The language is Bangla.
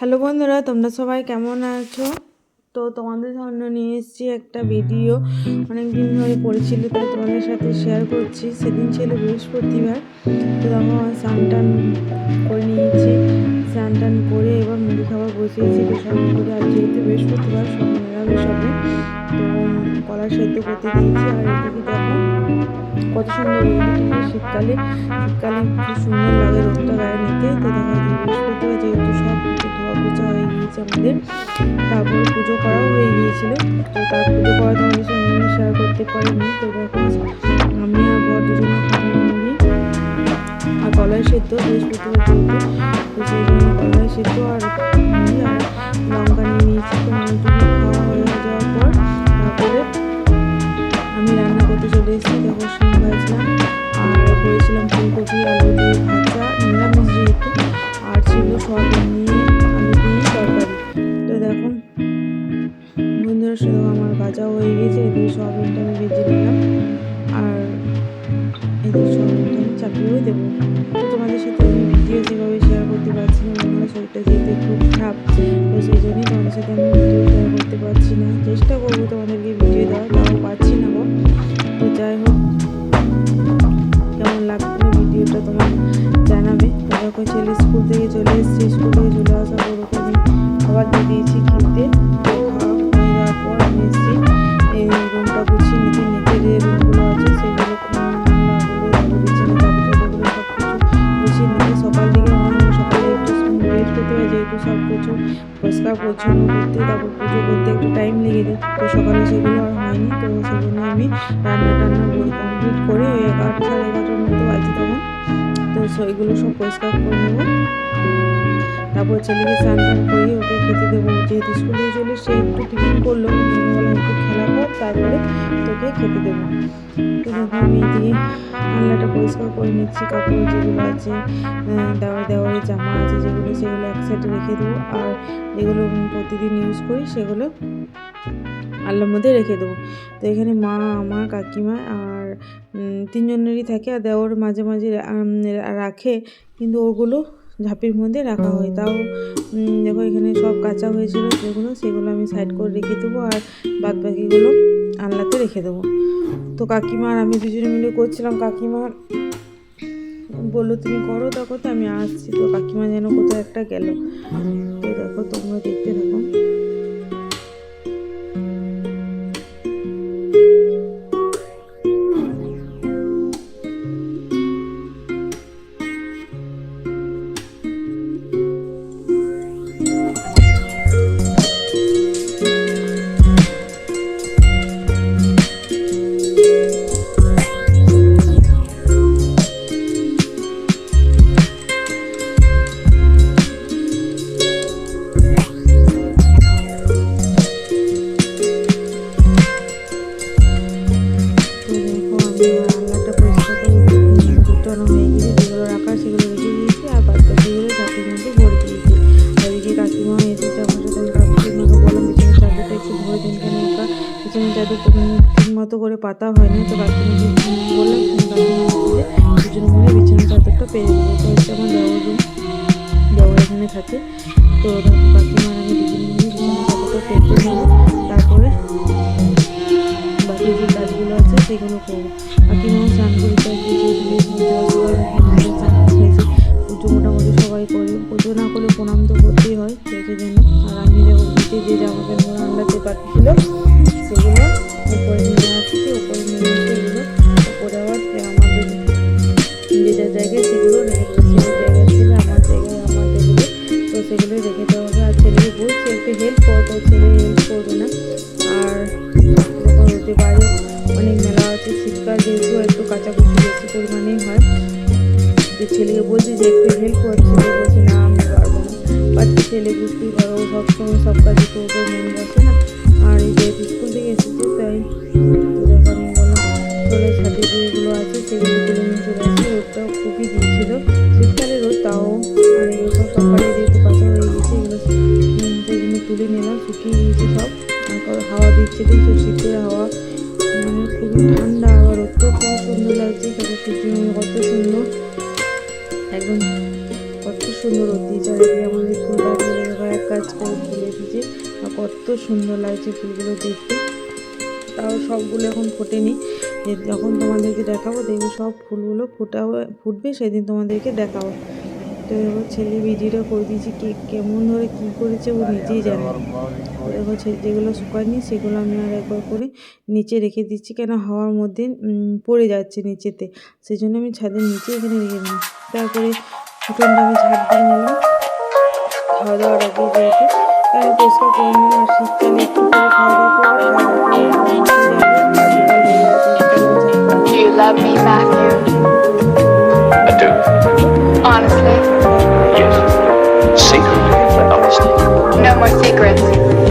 হ্যালো বন্ধুরা, তোমরা সবাই কেমন আছো? তো তোমাদের সামনে নিয়ে এসেছি একটা ভিডিও। অনেক দিন ধরে পড়েছিল, তাই তোমাদের সাথে শেয়ার করছি। সেদিন ছিল বৃহস্পতিবার। তো তখন স্নান টান করে নিয়েছি। স্নান টান করে এবার মুড়ি খাবার বসিয়েছি সব করে আর যেহেতু বৃহস্পতিবার, সব নিরামিষ হবে তো কলা সেদ্ধ করতে দিয়েছি। আর এদিকে দেখো, কত সুন্দর শীতকালে। শীতকালে খুব সুন্দর লাগে রোদটা গায়ে নিতে। তো দেখা যায় বৃহস্পতিবার যেহেতু সব ধোয়া পোছা হয়ে গিয়েছে আমাদের তারপরে পুজো করাও হয়ে গিয়েছিল। তো তার পুজো করা তোমাদের সঙ্গে শেয়ার করতে পারিনি। তো দেখো, আমি আর বর দুজনে আর কলাই সেদ্ধ, বৃহস্পতিবার যেহেতু তো সেই জন্য কলাই সেদ্ধ আর লঙ্কা নিয়ে নিয়েছি। তো মানুষজন খাওয়া হয়ে যাওয়ার পর তারপরে আমি রান্না করতে চলে এসেছি। দেখো শিম ভাজলাম আর করেছিলাম আমার ভাজাও হয়ে গেছে, এদিকে সব আমি ভেজে নিলাম। আর এদিকে সব আমি চাপিয়েও দেবো। তোমাদের সাথে আমি ভিডিও যেভাবে শেয়ার করতে পারছি না, আমার শরীরটা যেহেতু খুব খারাপ, তো সেই জন্যই তোমাদের সাথে আমি ভিডিও শেয়ার করতে পারছি না। চেষ্টা করব তোমাদেরকে ভিডিও দেওয়ার, তাও পারছি না। যেহেতু সব কিছু পরিষ্কার পরিচ্ছন্ন করতে তারপর পুজো করতে একটু টাইম লেগে যায়। তো সকালে সেগুলো আর হয়নি, তো সেজন্য আমি রান্না টান্না কমপ্লিট করে ওই এগারোটা সাড়ে এগারোটার মতো বাজে তখন। তো সেগুলো সব পরিষ্কার করে নেব। তারপর ছেলেকে স্নান টান করিয়ে ওকে খেতে দেবো। যেহেতু স্কুলে চলে সে একটু টিফিন করল একটু খেলা কর তারপরে তোকে খেতে দেবো। তো আমি এদিকে আলনাটা পরিষ্কার করে নিচ্ছি কাপড় যেগুলো আছে দেওয়ার দেওয়ারে জামা আছে যেগুলো, সেগুলো এক সাইডে রেখে দেবো। আর যেগুলো প্রতিদিন ইউজ করি, সেগুলো আল্লার মধ্যে রেখে দেবো। তো এখানে মা আমার কাকিমা আর তিনজনেরই থাকে। আর দেওয়ার মাঝে মাঝে রাখে, কিন্তু ওগুলো ঝাঁপির মধ্যে রাখা হয়। তাও দেখো এখানে সব কাঁচা হয়েছিল সেগুলো সেগুলো আমি সাইড করে রেখে দেবো আর বাদ বাকিগুলো আলনাতে রেখে দেবো। তো কাকিমার আমি দুজনে মিলে করছিলাম কাকিমার বলল তুমি করো দেখো তো আমি আসছি। তো কাকিমা যেন কোথাও একটা গেল। তো দেখো তোমরা দেখতে থাকো। মতো করে পাতা হয় না তো কাকিমাকে বললাম দুজন মিলে বিছানার চাদরটা পেরে দেবো হচ্ছে আমার দেওয়ার রুম এখানে থাকে। তো দেখো কাকিমা আমি দুজন মিলে বিছানার চাদরটা পেতে তারপরে বাকি যে কাজগুলো আছে, সেগুলো করব। কাকিমাও স্নান হয়েছে পুজো মোটামুটি সবাই করে, পুজো না প্রণাম তো করতেই হয় আর আমি যখন যে জামা প্যান্টগুলো আন্ডাতে বাকি সেগুলো উপরে একটু ছেলে হেল্প করবে না। আর যখন পারে অনেক মেলা আছে, শীতকাল যেহেতু একটু কাচাকুচি বেশি পরিমাণেই হয়। তো ছেলেকে বলছি যে একটু হেল্প কর, ছেলে বলছে, না, আমি পারব না। বাট ছেলে বুঝতেই পারো, সবসময় সব কাজে তো ওদের মন বসে না। আর এই যেহেতু স্কুল থেকে এসেছে, তাই আমি বললাম। ছোলের সাথে যেগুলো আছে, সেগুলো তুলে নিয়ে চলে এখন কত সুন্দর অতি আমাদের ফুল এক কাজ করে তুলে দিয়েছে। আর কত সুন্দর লাগছে ফুলগুলো দেখতে। তাও সবগুলো এখন ফোটেনি। যখন তোমাদেরকে দেখাবো, দেখবে সব ফুলগুলো ফোটা ফুটবে, সেদিন তোমাদেরকে দেখাবো। তো এবার ছেলে ভিডিওটা করে দিয়েছি, কে কেমন ধরে কী করেছে ও নিজেই জানে। দেখো যেগুলো শুকায়নি সেগুলো আমি আর একবার করে নিচে রেখে দিচ্ছি, কেন হাওয়ার মধ্যে পড়ে যাচ্ছে নিচেতে। সেই জন্য আমি ছাদের নিচে এখানে রেখে দিলাম। তারপরে উঠোনটা আমি ঝাড় দিয়ে নিলাম। খাওয়া দাওয়ার আগে যেহেতু তাই পরিষ্কার করে নিলাম। আর শীতকালে একটু করে খাওয়া দাওয়া করে? Honestly, Yes. Secretly, but honestly. no more secrets.